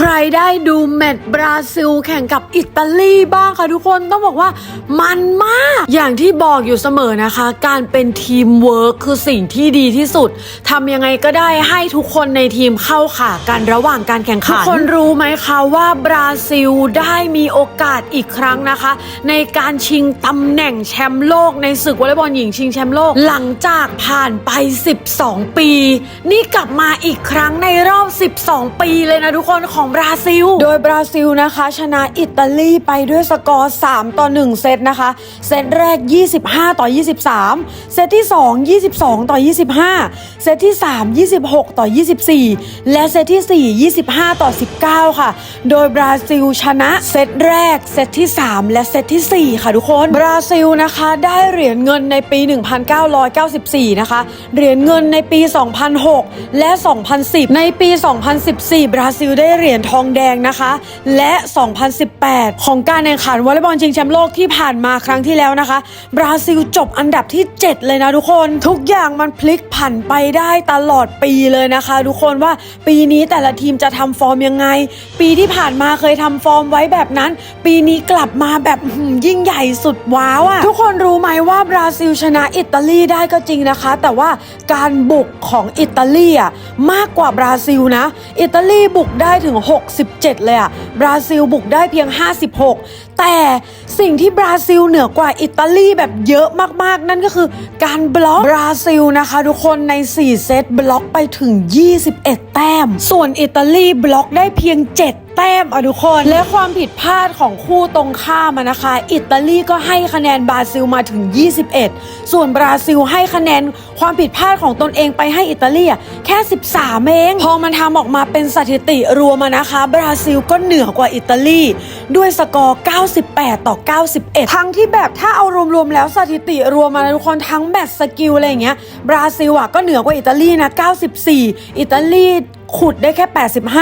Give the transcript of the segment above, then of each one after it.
ใครได้ดูแมตช์บราซิลแข่งกับอิตาลีบ้างคะทุกคนต้องบอกว่ามันมาก อย่างที่บอกอยู่เสมอนะคะ การเป็นทีมเวิร์คคือสิ่งที่ดีที่สุดทำยังไงก็ได้ให้ทุกคนในทีมเข้าขากันระหว่างการแข่งขัน ทุกคนรู้ไหมคะว่าบราซิลได้มีโอกาสอีกครั้งนะคะ ในการชิงตำแหน่งแชมป์โลกในศึกวอลเลย์บอลหญิงชิงแชมป์โลกหลังจากผ่านไป 12 ปี นี่กลับมาอีกครั้งในรอบ 12 ปีเลยนะทุกคนของบราซิล โดยบราซิลนะคะ ชนะอิตาลีไปด้วยสกอร์ 3 ต่อ 1 เซตนะคะ เซตแรก 25 ต่อ 23 เซตที่ 2 22 ต่อ 25 เซตที่ 3 26 ต่อ 24 และเซตที่ 4 25 ต่อ 19 ค่ะ โดยบราซิลชนะเซตแรก เซตที่ 3 และเซตทีสี่4 ค่ะทุกคน บราซิลนะคะได้เหรียญเงินในปี 1994 นะคะ เหรียญเงินในปี 2006 และ 2010 ในปี 2014 บราซิลได้เหรียญทองแดงนะคะ และ 2018 ของการแข่งขันวอลเลย์บอลชิงแชมป์โลกที่ผ่านมาครั้งที่แล้วนะคะ บราซิลจบอันดับที่ 7 เลยนะทุกคน ทุกอย่างมันพลิกผันไปได้ตลอดปีเลยนะคะ ทุกคนว่าปีนี้แต่ละทีมจะทำฟอร์มยังไง ปีที่ผ่านมาเคยทำฟอร์มไว้แบบนั้น ปีนี้กลับมาแบบยิ่งใหญ่สุดว้าวอะทุกคนรู้ไหมว่าบราซิลชนะอิตาลีได้ก็จริงนะคะ แต่ว่าการบุกของอิตาลีอะมากกว่าบราซิลนะ อิตาลีบุกได้ถึง67 เลยอะบราซิลบุกได้เพียง 56 แต่สิ่งที่บราซิลเหนือกว่าอิตาลีแบบเยอะมากๆ นั่นก็คือการบล็อกบราซิลนะคะทุกคนใน 4 เซตบล็อกไปถึง 21 แต้ม ส่วนอิตาลีบล็อกได้เพียง 7 แต้มอะทุกคน และความผิดพลาดของคู่ตรงข้ามนะคะ อิตาลีก็ให้คะแนนบราซิลมาถึง 21 ส่วนบราซิลให้คะแนนความผิดพลาดของตนเองไปให้อิตาลีแค่ 13เองพอมันทำออกมาเป็นสถิติรวมนะคะ บราซิลก็เหนือกว่าอิตาลีด้วยสกอร์ 98 ต่อ 91 ทั้งที่แบบถ้าเอารวมๆแล้วสถิติรวมมานะทุกคนทั้งแมตช์สกิลอะไรอย่างเงี้ยบราซิลอะก็เหนือกว่าอิตาลีนะ 94 อิตาลี ขุดได้แค่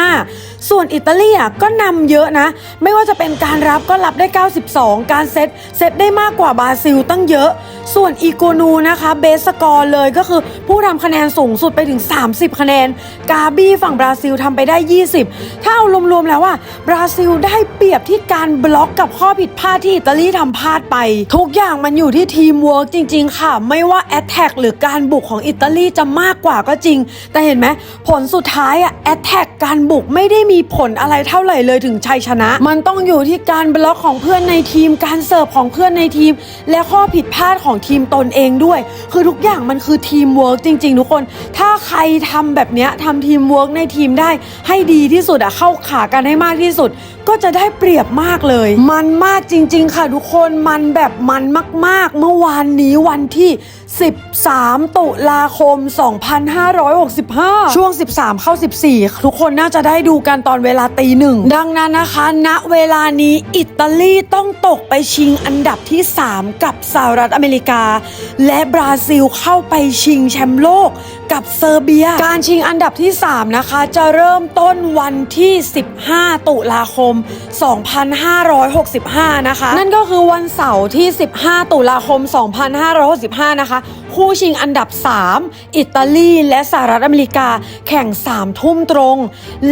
85 ส่วนอิตาลีอะก็นำเยอะนะ ไม่ว่าจะเป็นการรับก็รับได้ 92 การเซตเซตได้มากกว่าบราซิลตั้งเยอะ ส่วนอีโกนูนะคะเบสสกอร์เลยก็คือผู้ทำคะแนนสูงสุดไปถึง 30 คะแนน กาบี้ฝั่งบราซิลทำไปได้ 20 ถ้าเอารวมๆแล้วว่าบราซิลได้เปรียบที่การบล็อกกับข้อผิดพลาดที่อิตาลีทำพลาดไป ทุกอย่างมันอยู่ที่ทีมเวิร์กจริง ๆ ค่ะ ไม่ว่าแอตแทกหรือการบุกของอิตาลีจะมากกว่าก็จริง แต่เห็นไหมผลสุดท้ายอะ แอตแทกการบุกไม่ได้มีผลอะไรเท่าไหร่เลยถึงชัยชนะ มันต้องอยู่ที่การบล็อกของเพื่อนในทีม การเสิร์ฟของเพื่อนในทีม และข้อผิดพลาดของทีมตนเองด้วย คือทุกอย่างมันคือทีมเวิร์กจริง ๆ ทุกคน ถ้าใครทำแบบนี้ยทำทีมเวิร์กในทีมได้ ให้ดีที่สุดอะเข้าขากันให้มากที่สุด ก็จะได้เปรียบมากเลย มันมากจริง ๆ ค่ะทุกคนมันแบบมันมาก ๆ เมื่อวานนี้วันที่ 13 ตุลาคม 2565 ช่วง 13 เข้า 14ทุกคนน่าจะได้ดูกันตอนเวลาตีหนึ่ง ดังนั้นนะคะ ณเวลานี้อิตาลีต้องตกไปชิงอันดับที่ 3 กับสหรัฐอเมริกา และบราซิลเข้าไปชิงแชมป์โลกกับเซอร์เบีย การชิงอันดับที่ 3 นะคะ จะเริ่มต้นวันที่ 15 ตุลาคม 2565 นะคะ นั่นก็คือวันเสาร์ที่ 15 ตุลาคม 2565 นะคะ คู่ชิงอันดับ 3 อิตาลีและสหรัฐอเมริกาแข่ง 3 ทุ่มตรง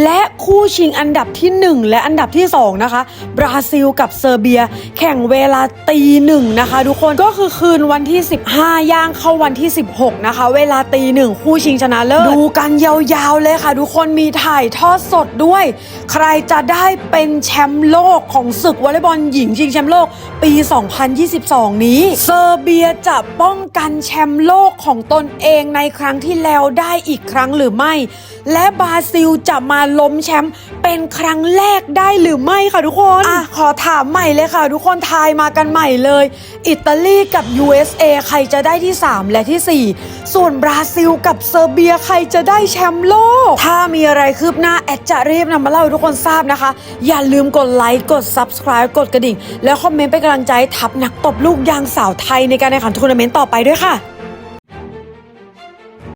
และคู่ชิงอันดับที่ 1 และอันดับที่ 2 นะคะ บราซิลกับเซอร์เบีย แข่งเวลาตีหนึ่งนะคะทุกคนก็คือคืนวันที่ 15 ย่างเข้าวันที่ 16 นะคะ เวลาตีหนึ่งคู่ชิงชนะเลิศดูกันยาวๆเลยค่ะ ทุกคนมีถ่ายทอดสดด้วย ใครจะได้เป็นแชมป์โลกของศึกวอลเลย์บอลหญิงชิงแชมป์โลกปี 2022 นี้ เซอร์เบียจะป้องกันแชมป์โลกของตนเองในครั้งที่แล้วได้อีกครั้งหรือไม่ และบราซิลจะมาล้มแชมป์เป็นครั้งแรกได้หรือไม่ค่ะทุกคนอะขอถามใหม่เลยค่ะ ทุกคนทายมากันใหม่เลย อิตาลีกับ USA ใครจะได้ที่ 3 และที่ 4 ส่วนบราซิลกับเซอร์เบียใครจะได้แชมป์โลก ถ้ามีอะไรคืบหน้าแอดจะรีบนำมาเล่าให้ทุกคนทราบนะคะ อย่าลืมกดไลค์กด Subscribe กดกระดิ่ง แล้วคอมเมนต์เป็นกำลังใจทับนักตบลูกยางสาวไทยในการแข่งขันทัวร์นาเมนต์ต่อไปด้วยค่ะ